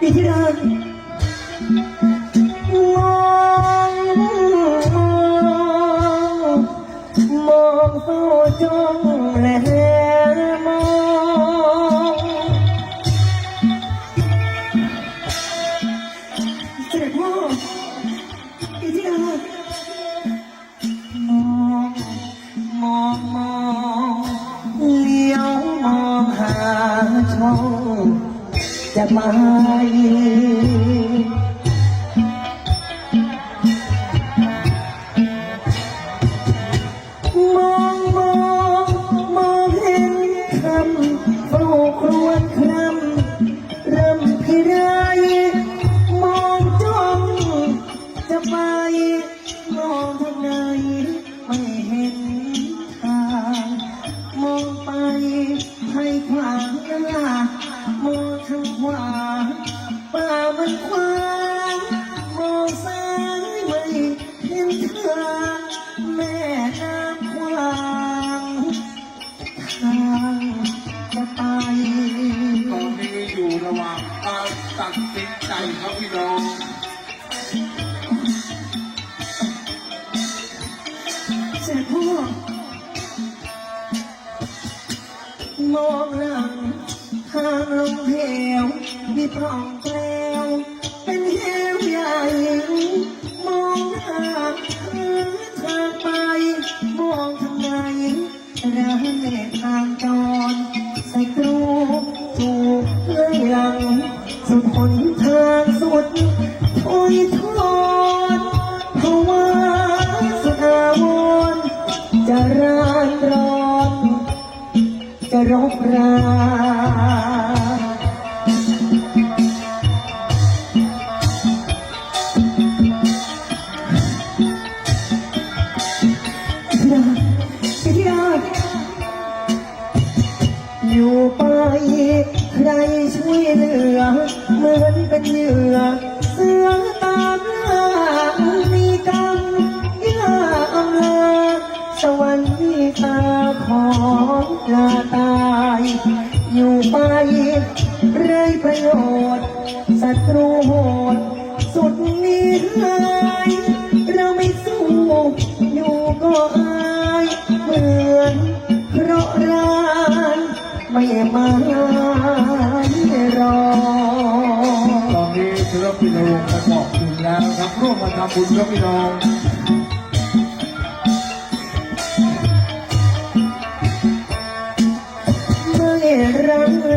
ปีกแล้วมองมองมองเฝ้าจ้องและมองเสด็จพ่อปีที่แล้วมองมองมองเลี้ยวมองหาช่อง จะไปมองมองมองเห็นคำเฝ้าางจะไป ตอนนี้อยู่ระหว่างการตัดสินใจครับพี่น้องเสด็จพ่อมองหลังทางลงเหวมีพร่องแจะร้านร้อนจะรบราพี่ดอยู่ไปใครช่วยเหลือ เหมือนเป็นเหยื่อ ลาตาย อยู่ไปไรประโยชน์ศัตรูโหด สุดนิรัยเราไม่สู้อยู่ก็อายเหมือนเพราะร้านไม่มารอ ตอนนี้ศิลปินวงศ์ประกอบคุณแล้วครับร่วมมาทำบุญครับพี่น้อง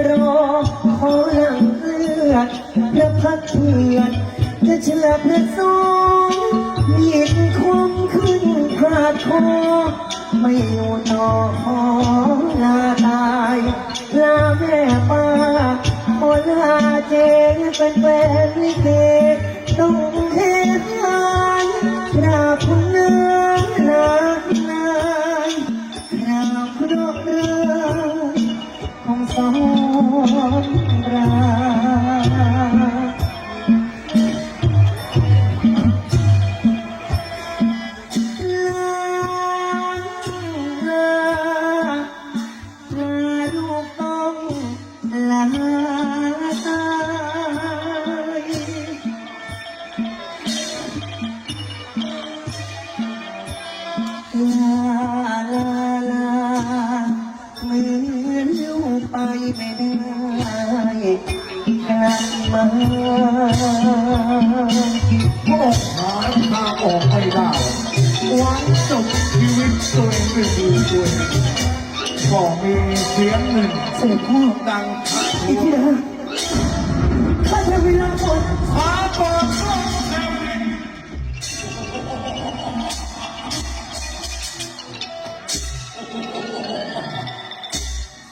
รอขอหลังเลือดพระพักเถื่อนจะฉลับพระสองมีดคมขึ้นพาดคอไม่อยู่ต่อขอลาตายลาแม่ป้าขอลาเจเป็นแฟนลิเกต้อง มาพวกหาทางออกไม่ได้หวังจบชีวิตตัวเองด้วยมือตัวเองก็มีเสียงหนึ่งเสด็จพ่อดังอีกทีนะข้าจะเวลาหมดฟ้าเปิดโลกแห่งนี้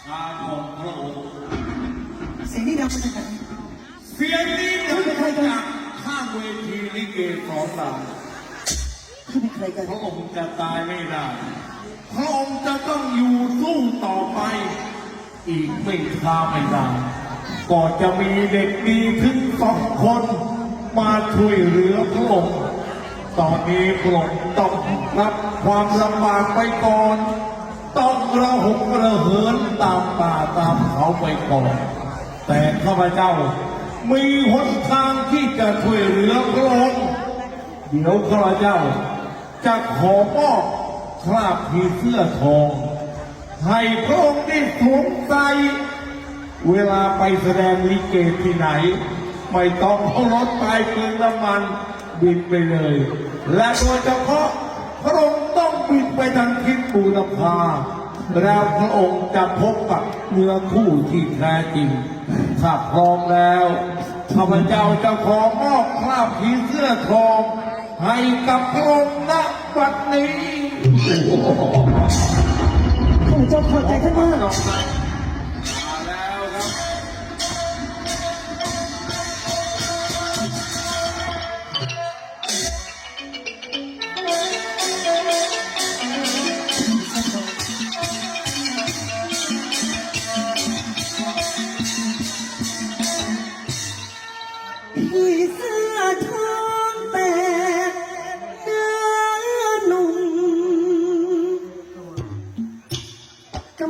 อาของพระองค์เสียงนี่ดังมาจากไหน เสียงนี้ดังมาจากข้างเวทีลิเกสอนรามข้าเป็นใครกันพระองค์จะตายไม่ได้ พระองค์จะต้องอยู่สู้ต่อไป อีกไม่ช้าไม่นานก็จะมีเด็กดีถึงสองคนมาช่วยเหลือพระองค์ ตอนนี้พระองค์ต้องรับความลำบากไปก่อน ต้องระหกระเหินตามป่าตามเขาไปก่อน แต่ข้าพเจ้า มีหนทางที่จะช่วยเหลือพระองค์เดี๋ยวข้าเจ้า จะขอมอบคราบผีเสื้อทอง ให้พระองค์ได้สวมใส่เวลาไปแสดงลิเกที่ไหน ไม่ต้องเอารถไปเปลืองน้ำมันบินไปเลย และโดยเฉพาะพระองค์ต้องบินไปทางทิศบูรพาแล้วพระองค์จะพบกับ นื้อคู่ที่แท้จริงถ้าพร้อมแล้วข้าพเจ้าจะขอมอบคราบผีเสื้อทอง ให้กับพระองค์ณบัดนี้ข้าพเจ้าพอบใจท่านมาก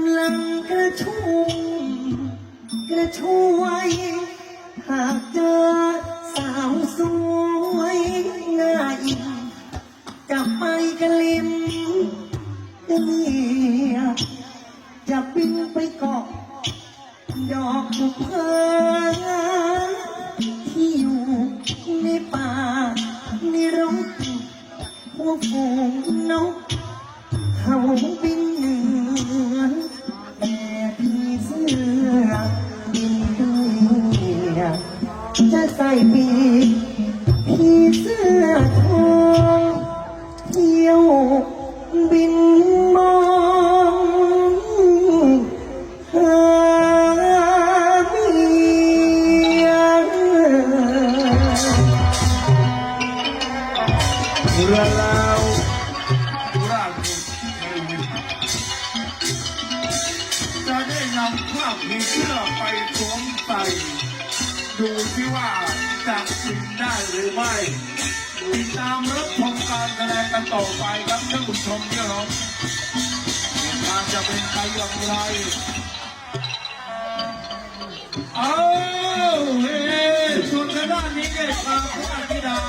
ำลังกระชุ่มกระชวย หากเจอสาวสวยหน้าอิ่มจะไปกระลิมกะเลียจะบินไปเกาะดอกบุพเพที่อยู่ในป่าในรถพวกฝูงนก บินมองหาเมียเรือแล้วราชบุรเทวินจะได้นำผ้าผีเสื้อไปสวมใส่ดูที่ว่าจะกินได้หรือไม่ติดตามรับชม การแสดงกันต่อไปครับท่านผู้ชมที่เคารพเหตุการณ์จะเป็นไปอย่างไรเอาเฮ้ส่วนทางด้านนี้ได้พาพระธิดา